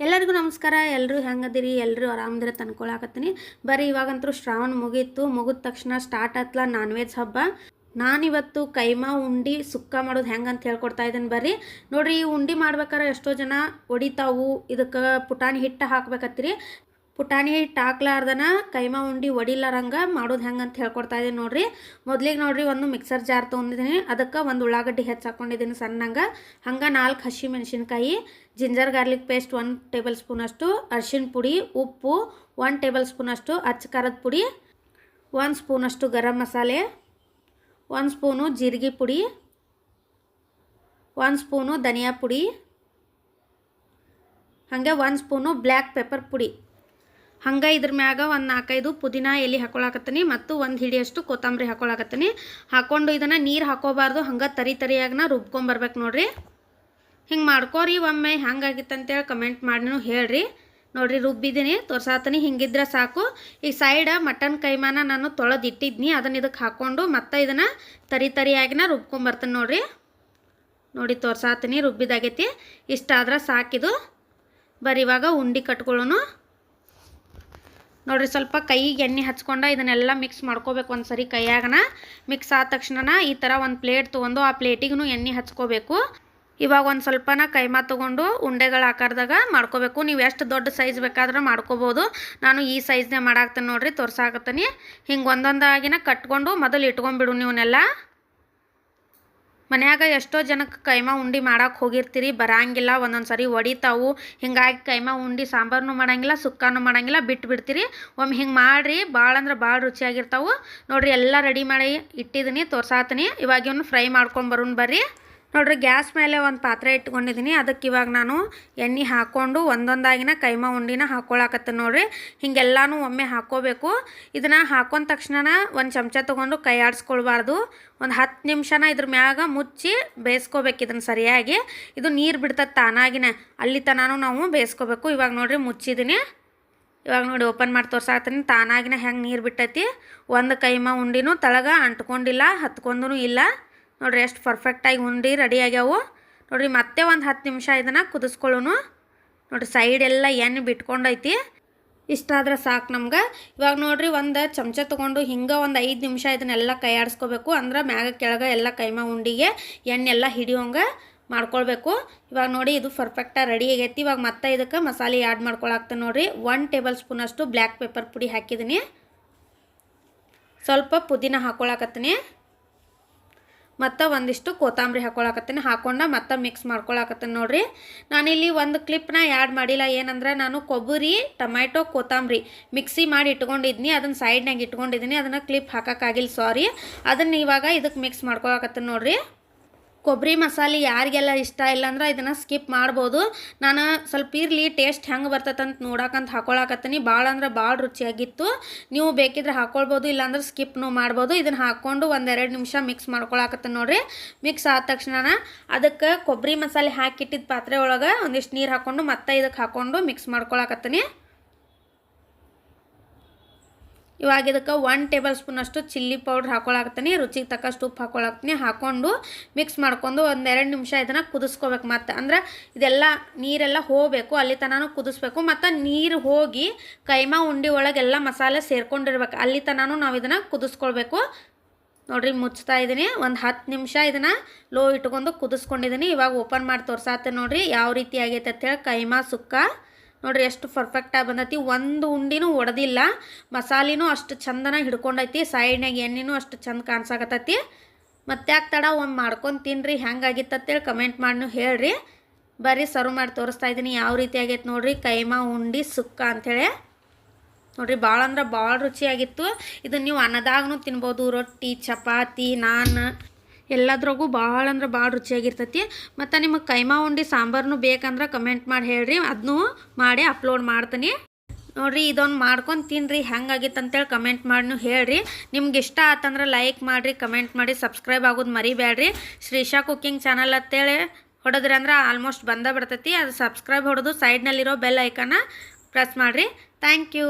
ಎಲ್ಲರಿಗೂ ನಮಸ್ಕಾರ. ಎಲ್ಲರೂ ಹೆಂಗದಿರಿ? ಎಲ್ಲರೂ ಆರಾಮದಿರ ತಂದ್ಕೊಳಕತ್ತೀನಿ ಬರೀ ಇವಾಗಂತೂ ಶ್ರಾವಣ ಮುಗೀತು. ಮುಗಿದ ತಕ್ಷಣ ಸ್ಟಾರ್ಟ್ ಆತ್ಲ ನಾನ್ ವೆಜ್ ಹಬ್ಬ. ನಾನಿವತ್ತು ಕೈಮಾ ಉಂಡಿ ಸುಕ್ಕ ಮಾಡೋದು ಹೆಂಗೆ ಅಂತ ಹೇಳ್ಕೊಡ್ತಾ ಇದ್ದೀನಿ ಬರ್ರಿ. ನೋಡ್ರಿ, ಈ ಉಂಡಿ ಮಾಡ್ಬೇಕಾರೆ ಎಷ್ಟೋ ಜನ ಒಡಿತಾವು ಇದಕ್ಕೆ ಪುಟಾಣಿ ಹಿಟ್ಟು ಹಾಕ್ಬೇಕತ್ತೀರಿ. ಪುಟಾಣಿ ಹಿಟ್ಟು ಹಾಕ್ಲಾರ್ದನ ಕೈಮಾ ಉಂಡಿ ಒಡಿಲಾರಂಗೆ ಮಾಡೋದು ಹೆಂಗೆ ಅಂತ ಹೇಳ್ಕೊಡ್ತಾ ಇದ್ದೀನಿ ನೋಡ್ರಿ. ಮೊದ್ಲಿಗೆ ನೋಡ್ರಿ ಒಂದು ಮಿಕ್ಸರ್ ಜಾರ್ ತೊಗೊಂಡಿದ್ದೀನಿ ಅದಕ್ಕೆ ಒಂದು ಉಳ್ಳಾಗಡ್ಡಿ ಹೆಚ್ಚು ಹಾಕ್ಕೊಂಡಿದ್ದೀನಿ ಸಣ್ಣಂಗೆ. ಹಂಗೆ ನಾಲ್ಕು ಹಸಿ ಮೆಣಸಿನ್ಕಾಯಿ, ಜಿಂಜರ್ ಗಾರ್ಲಿಕ್ ಪೇಸ್ಟ್ ಒಂದು ಟೇಬಲ್ ಸ್ಪೂನಷ್ಟು ಅರ್ಶಿನ ಪುಡಿ, ಉಪ್ಪು ಒಂದು ಟೇಬಲ್ ಸ್ಪೂನಷ್ಟು ಅಚ್ಚ ಖಾರದ ಪುಡಿ ಒಂದು ಸ್ಪೂನಷ್ಟು ಗರಂ ಮಸಾಲೆ, ಒಂದು ಸ್ಪೂನು ಜೀರಿಗೆ ಪುಡಿ, ಒಂದು ಸ್ಪೂನು ಧನಿಯಾ ಪುಡಿ, ಹಾಗೆ ಒಂದು ಸ್ಪೂನು ಬ್ಲ್ಯಾಕ್ ಪೆಪ್ಪರ್ ಪುಡಿ. ಹಂಗೆ ಇದ್ರ ಮ್ಯಾಗ ಒಂದು ನಾಲ್ಕೈದು ಪುದೀನ ಎಲೆ ಹಾಕೊಳಕತ್ತೀನಿ ಮತ್ತು ಒಂದು ಹಿಡಿಯಷ್ಟು ಕೊತ್ತಂಬರಿ ಹಾಕೊಳಕತ್ತೀನಿ. ಹಾಕೊಂಡು ಇದನ್ನು ನೀರು ಹಾಕೋಬಾರ್ದು, ಹಂಗೆ ತರಿ ತರಿಯಾಗಿನ ರುಬ್ಕೊಂಬರ್ಬೇಕು ನೋಡ್ರಿ. ಹಿಂಗೆ ಮಾಡ್ಕೋರಿ ಒಮ್ಮೆ ಹೆಂಗಾಗಿತ್ತು ಅಂತೇಳಿ ಕಮೆಂಟ್ ಮಾಡಿನೂ ಹೇಳ್ರಿ. ನೋಡ್ರಿ ರುಬ್ಬಿದ್ದೀನಿ ತೋರ್ಸಾತೀನಿ, ಹಿಂಗಿದ್ರೆ ಸಾಕು. ಈ ಸೈಡ ಮಟನ್ ಕೈಮಾನ ನಾನು ತೊಳೆದು ಇಟ್ಟಿದ್ನಿ ಅದನ್ನ ಇದಕ್ಕೆ ಹಾಕ್ಕೊಂಡು ಮತ್ತೆ ಇದನ್ನು ತರಿ ತರಿಯಾಗಿನ ರುಬ್ಕೊಂಬರ್ತೀನಿ ನೋಡ್ರಿ. ನೋಡಿ, ತೋರ್ಸಾತೀನಿ, ರುಬ್ಬಿದಾಗೈತಿ. ಇಷ್ಟಾದ್ರೆ ಸಾಕಿದು. ಬರೀ ಇವಾಗ ಉಂಡಿ ಕಟ್ಕೊಳ್ಳೋನು. ನೋಡ್ರಿ ಸ್ವಲ್ಪ ಕೈಗೆ ಎಣ್ಣೆ ಹಚ್ಕೊಂಡು ಇದನ್ನೆಲ್ಲ ಮಿಕ್ಸ್ ಮಾಡ್ಕೋಬೇಕು ಒಂದು ಸರಿ ಕೈಯಾಗನ. ಮಿಕ್ಸ್ ಆದ ತಕ್ಷಣ ಈ ಥರ ಒಂದು ಪ್ಲೇಟ್ ತೊಗೊಂಡು ಆ ಪ್ಲೇಟಿಗೂ ಎಣ್ಣೆ ಹಚ್ಕೋಬೇಕು. ಇವಾಗ ಒಂದು ಸ್ವಲ್ಪನ ಕೈಮಾ ತೊಗೊಂಡು ಉಂಡೆಗಳ ಆಕಾರದಾಗ ಮಾಡ್ಕೋಬೇಕು. ನೀವು ಎಷ್ಟು ದೊಡ್ಡ ಸೈಜ್ ಬೇಕಾದ್ರೆ ಮಾಡ್ಕೋಬೋದು. ನಾನು ಈ ಸೈಜ್ನೇ ಮಾಡಾಕ್ತೇನೆ ನೋಡಿರಿ, ತೋರ್ಸಾಕತ್ತೀನಿ. ಹಿಂಗೆ ಒಂದೊಂದಾಗಿನ ಕಟ್ಕೊಂಡು ಮೊದಲು ಇಟ್ಕೊಂಡ್ಬಿಡು ನೀವನ್ನೆಲ್ಲ ಮನ್ಯಾಗ ಎಷ್ಟೋ ಜನಕ್ಕೆ ಕೈಮಾ ಉಂಡಿ ಮಾಡಕ್ಕೆ ಹೋಗಿರ್ತೀರಿ, ಬರಂಗಿಲ್ಲ ಒಂದೊಂದು ಸರಿ ಒಡಿತಾವು. ಹಿಂಗಾಗಿ ಕೈಮಾ ಉಂಡಿ ಸಾಂಬಾರನು ಮಾಡಂಗಿಲ್ಲ, ಸುಕ್ಕಾನು ಮಾಡಂಗಿಲ್ಲ ಬಿಟ್ಟು ಬಿಡ್ತೀರಿ ಒಮ್ಮೆ ಹಿಂಗೆ ಮಾಡಿರಿ ಭಾಳ ಅಂದ್ರೆ ಭಾಳ ರುಚಿಯಾಗಿರ್ತಾವು. ನೋಡಿರಿ, ಎಲ್ಲ ರೆಡಿ ಮಾಡಿ ಇಟ್ಟಿದ್ದೀನಿ ತೋರ್ಸಾತೀನಿ. ಇವಾಗ ಇವನು ಫ್ರೈ ಮಾಡ್ಕೊಂಡು ಬರೋಣ ಬರ್ರಿ. ನೋಡ್ರಿ, ಗ್ಯಾಸ್ ಮೇಲೆ ಒಂದು ಪಾತ್ರೆ ಇಟ್ಕೊಂಡಿದ್ದೀನಿ ಅದಕ್ಕೆ ಇವಾಗ ನಾನು ಎಣ್ಣೆ ಹಾಕ್ಕೊಂಡು ಒಂದೊಂದಾಗಿನ ಕೈಮಾ ಉಂಡಿನ ಹಾಕ್ಕೊಳಕತ್ತೆ ನೋಡ್ರಿ. ಹಿಂಗೆಲ್ಲಾನು ಒಮ್ಮೆ ಹಾಕ್ಕೋಬೇಕು ಇದನ್ನು ಹಾಕೊಂಡ ತಕ್ಷಣ ಒಂದು ಚಮಚ ತೊಗೊಂಡು ಕೈ ಆಡಿಸ್ಕೊಳ್ಬಾರ್ದು. ಒಂದು ಹತ್ತು ನಿಮಿಷನ ಇದ್ರ ಮ್ಯಾಗ ಮುಚ್ಚಿ ಬೇಯಿಸ್ಕೋಬೇಕು ಇದನ್ನು ಸರಿಯಾಗಿ. ಇದು ನೀರು ಬಿಡ್ತದೆ ತಾನಾಗಿನ. ಅಲ್ಲಿ ತನಾನು ನಾವು ಬೇಯಿಸ್ಕೋಬೇಕು. ಇವಾಗ ನೋಡ್ರಿ ಮುಚ್ಚಿದ್ದೀನಿ ಇವಾಗ ನೋಡಿ ಓಪನ್ ಮಾಡಿ ತೋರ್ಸಾಕ್ತೀನಿ ತಾನಾಗಿನ ಹೆಂಗೆ ನೀರು ಬಿಟ್ಟೈತಿ. ಒಂದು ಕೈಮಾ ಉಂಡಿನೂ ತಳಗ ಅಂಟ್ಕೊಂಡಿಲ್ಲ ಹತ್ಕೊಂಡೂ ಇಲ್ಲ. ನೋಡ್ರಿ ಎಷ್ಟು ಪರ್ಫೆಕ್ಟಾಗಿ ಉಂಡಿ ರೆಡಿ ಆಗ್ಯಾವು. ನೋಡಿರಿ ಮತ್ತೆ ಒಂದು ಹತ್ತು ನಿಮಿಷ ಇದನ್ನು ಕುದಿಸ್ಕೊಳ್ಳೋನು. ನೋಡ್ರಿ ಸೈಡ್ ಎಲ್ಲ ಎಣ್ಣೆ ಬಿಟ್ಕೊಂಡೈತಿ. ಇಷ್ಟಾದ್ರೆ ಸಾಕು ನಮ್ಗೆ. ಇವಾಗ ನೋಡ್ರಿ ಒಂದು ಚಮಚ ತೊಗೊಂಡು ಹಿಂಗೆ ಒಂದು ಐದು ನಿಮಿಷ ಇದನ್ನೆಲ್ಲ ಕೈ ಆಡಿಸ್ಕೋಬೇಕು ಅಂದ್ರೆ ಮ್ಯಾಗ ಕೆಳಗೆ ಎಲ್ಲ ಕೈಮ ಉಂಡಿಗೆ ಎಣ್ಣೆ ಎಲ್ಲ ಹಿಡಿಯೋಂಗೆ ಮಾಡ್ಕೊಳ್ಬೇಕು. ಇವಾಗ ನೋಡಿ ಇದು ಪರ್ಫೆಕ್ಟಾಗಿ ರೆಡಿ ಆಗೈತಿ. ಇವಾಗ ಮತ್ತೆ ಇದಕ್ಕೆ ಮಸಾಲೆ ಆ್ಯಡ್ ಮಾಡ್ಕೊಳಾಕ್ತೇನೆ ನೋಡಿರಿ. ಒನ್ ಟೇಬಲ್ ಸ್ಪೂನಷ್ಟು ಬ್ಲ್ಯಾಕ್ ಪೆಪ್ಪರ್ ಪುಡಿ ಹಾಕಿದ್ದೀನಿ ಸ್ವಲ್ಪ ಪುದೀನ ಹಾಕೊಳಕತ್ತೀನಿ. ಮತ್ತು ಒಂದಿಷ್ಟು ಕೊತ್ತಂಬರಿ ಹಾಕೊಳಕತ್ತೀನಿ. ಹಾಕೊಂಡು ಮತ್ತೆ ಮಿಕ್ಸ್ ಮಾಡ್ಕೊಳಕತ್ತೀನಿ ನೋಡ್ರಿ. ನಾನಿಲ್ಲಿ ಒಂದು ಕ್ಲಿಪ್ನ ಆ್ಯಡ್ ಮಾಡಿಲ್ಲ. ಏನಂದ್ರೆ ನಾನು ಕೊಬ್ಬರಿ, ಟೊಮ್ಯಾಟೊ, ಕೊತ್ತಂಬರಿ ಮಿಕ್ಸಿ ಮಾಡಿ ಇಟ್ಕೊಂಡಿದ್ನಿ. ಅದನ್ನು ಸೈಡ್ನಾಗ ಇಟ್ಕೊಂಡಿದ್ದೀನಿ ಅದನ್ನು ಕ್ಲಿಪ್ ಹಾಕೋಕ್ಕಾಗಿಲ್ಲ ಸಾರಿ ಅದನ್ನು ಇವಾಗ ಇದಕ್ಕೆ ಮಿಕ್ಸ್ ಮಾಡ್ಕೊಳಕತ್ತೀನಿ ನೋಡ್ರಿ. ಕೊಬ್ಬರಿ ಮಸಾಲೆ ಯಾರಿಗೆಲ್ಲ ಇಷ್ಟ ಇಲ್ಲ ಅಂದ್ರೆ ಇದನ್ನು ಸ್ಕಿಪ್ ಮಾಡ್ಬೋದು. ನಾನು ಸ್ವಲ್ಪ ಇರಲಿ ಟೇಸ್ಟ್ ಹೆಂಗೆ ಬರ್ತದಂತ ನೋಡಕ್ಕಂತ ಹಾಕೊಳಕತ್ತೀನಿ. ಭಾಳ ಅಂದ್ರೆ ಭಾಳ ರುಚಿಯಾಗಿತ್ತು. ನೀವು ಬೇಕಿದ್ರೆ ಹಾಕ್ಕೊಳ್ಬೋದು ಇಲ್ಲಾಂದ್ರೆ ಸ್ಕಿಪ್ನು ಮಾಡ್ಬೋದು. ಇದನ್ನು ಹಾಕ್ಕೊಂಡು ಒಂದೆರಡು ನಿಮಿಷ ಮಿಕ್ಸ್ ಮಾಡ್ಕೊಳಕತ್ತೀನಿ ನೋಡಿರಿ. ಮಿಕ್ಸ್ ಆದ ತಕ್ಷಣ ಅದಕ್ಕೆ ಕೊಬ್ಬರಿ ಮಸಾಲೆ ಹಾಕಿಟ್ಟಿದ್ದ ಪಾತ್ರೆ ಒಳಗೆ ಒಂದಿಷ್ಟು ನೀರು ಹಾಕ್ಕೊಂಡು ಮತ್ತೆ ಇದಕ್ಕೆ ಹಾಕ್ಕೊಂಡು ಮಿಕ್ಸ್ ಮಾಡ್ಕೊಳಕತ್ತೀನಿ. ಇವಾಗ ಇದಕ್ಕೆ ಒನ್ ಟೇಬಲ್ ಸ್ಪೂನಷ್ಟು ಚಿಲ್ಲಿ ಪೌಡ್ರ್ ಹಾಕೊಳಕತ್ತೀನಿ ರುಚಿಗೆ ತಕ್ಕಷ್ಟು ಉಪ್ಪು ಹಾಕೊಳಕ್ತೀನಿ ಹಾಕ್ಕೊಂಡು ಮಿಕ್ಸ್ ಮಾಡ್ಕೊಂಡು ಒಂದೆರಡು ನಿಮಿಷ ಇದನ್ನು ಕುದಿಸ್ಕೋಬೇಕು ಮತ್ತು. ಅಂದ್ರೆ ಇದೆಲ್ಲ ನೀರೆಲ್ಲ ಹೋಗಬೇಕು, ಅಲ್ಲಿ ತನಾನು ಕುದಿಸ್ಬೇಕು, ಮತ್ತು ನೀರು ಹೋಗಿ ಕೈಮಾ ಉಂಡಿ ಒಳಗೆಲ್ಲ ಮಸಾಲೆ ಸೇರ್ಕೊಂಡಿರ್ಬೇಕು, ಅಲ್ಲಿ ತನಾನು ನಾವು ಇದನ್ನು ಕುದಿಸ್ಕೊಳ್ಬೇಕು. ನೋಡ್ರಿ ಮುಚ್ತಾ ಇದ್ದೀನಿ ಒಂದು ಹತ್ತು ನಿಮಿಷ ಇದನ್ನು ಲೋ ಇಟ್ಕೊಂಡು ಕುದಿಸ್ಕೊಂಡಿದ್ದೀನಿ ಇವಾಗ ಓಪನ್ ಮಾಡಿ ತೋರ್ಸಾತ್ತೆ ನೋಡಿರಿ, ಯಾವ ರೀತಿ ಆಗೈತೆ ಅಂತೇಳಿ ಕೈಮಾ ಸುಕ್ಕ. ನೋಡ್ರಿ ಎಷ್ಟು ಪರ್ಫೆಕ್ಟಾಗಿ ಬಂದೈತಿ. ಒಂದು ಉಂಡಿನೂ ಒಡೆದಿಲ್ಲ. ಮಸಾಲಿನೂ ಅಷ್ಟು ಚಂದನ ಹಿಡ್ಕೊಂಡೈತಿ. ಸೈಡ್ನಾಗ ಎಣ್ಣೆನೂ ಅಷ್ಟು ಚಂದ ಮತ್ತೆ ಯಾಕೆ ತಡ? ಒಂದು ಮಾಡ್ಕೊಂಡು ತಿನ್ನಿರಿ ಹೆಂಗಾಗಿತ್ತಂತೇಳಿ ಕಮೆಂಟ್ ಮಾಡಿ ಹೇಳ್ರಿ. ಬರ್ರಿ ಸರ್ವ್ ಮಾಡಿ ತೋರಿಸ್ತಾ ಇದ್ದೀನಿ. ಯಾವ ರೀತಿ ಆಗೈತೆ ನೋಡ್ರಿ. ಕೈಮಾ ಉಂಡಿ ಸುಕ್ಕ ಅಂಥೇಳಿ ನೋಡ್ರಿ ಭಾಳ ಅಂದ್ರೆ ಭಾಳ ರುಚಿಯಾಗಿತ್ತು. ಇದನ್ನು ನೀವು ಅನ್ನದಾಗೂ ತಿನ್ಬೋದು. ರೊಟ್ಟಿ, ಚಪಾತಿ, ನಾನ್. ಎಲ್ಲದ್ರಾಗೂ ಭಾಳ ಅಂದ್ರೆ ಭಾಳ ರುಚಿಯಾಗಿರ್ತೈತಿ. ಮತ್ತು ನಿಮಗೆ ಕೈಮಾ ಉಂಡಿ ಸಾಂಬಾರ್ನು ಬೇಕಂದ್ರೆ ಕಮೆಂಟ್ ಮಾಡಿ ಹೇಳ್ರಿ. ಅದನ್ನೂ ಮಾಡಿ ಅಪ್ಲೋಡ್ ಮಾಡ್ತೀನಿ. ನೋಡಿರಿ, ಇದೊಂದು ಮಾಡ್ಕೊಂಡು ತಿನ್ನಿರಿ ಹೆಂಗಾಗಿತ್ತು ಅಂತೇಳಿ ಕಮೆಂಟ್ ಮಾಡಿನೂ ಹೇಳ್ರಿ. ನಿಮ್ಗೆ ಇಷ್ಟ ಆತಂದ್ರೆ ಲೈಕ್ ಮಾಡಿರಿ ಕಮೆಂಟ್ ಮಾಡಿ ಸಬ್ಸ್ಕ್ರೈಬ್ ಆಗೋದು ಮರಿಬೇಡ್ರಿ ಶ್ರೀಶಾ ಕುಕ್ಕಿಂಗ್ ಚಾನಲ್ ಅಂತೇಳಿ ಹೊಡೆದ್ರಿ ಅಂದ್ರೆ ಆಲ್ಮೋಸ್ಟ್ ಬಂದೇ ಬಿಡ್ತೈತಿ. ಅದು ಸಬ್ಸ್ಕ್ರೈಬ್ ಹೊಡೆದು ಸೈಡ್ನಲ್ಲಿರೋ ಬೆಲ್ ಐಕನ್ನ ಪ್ರೆಸ್ ಮಾಡಿರಿ. Thank you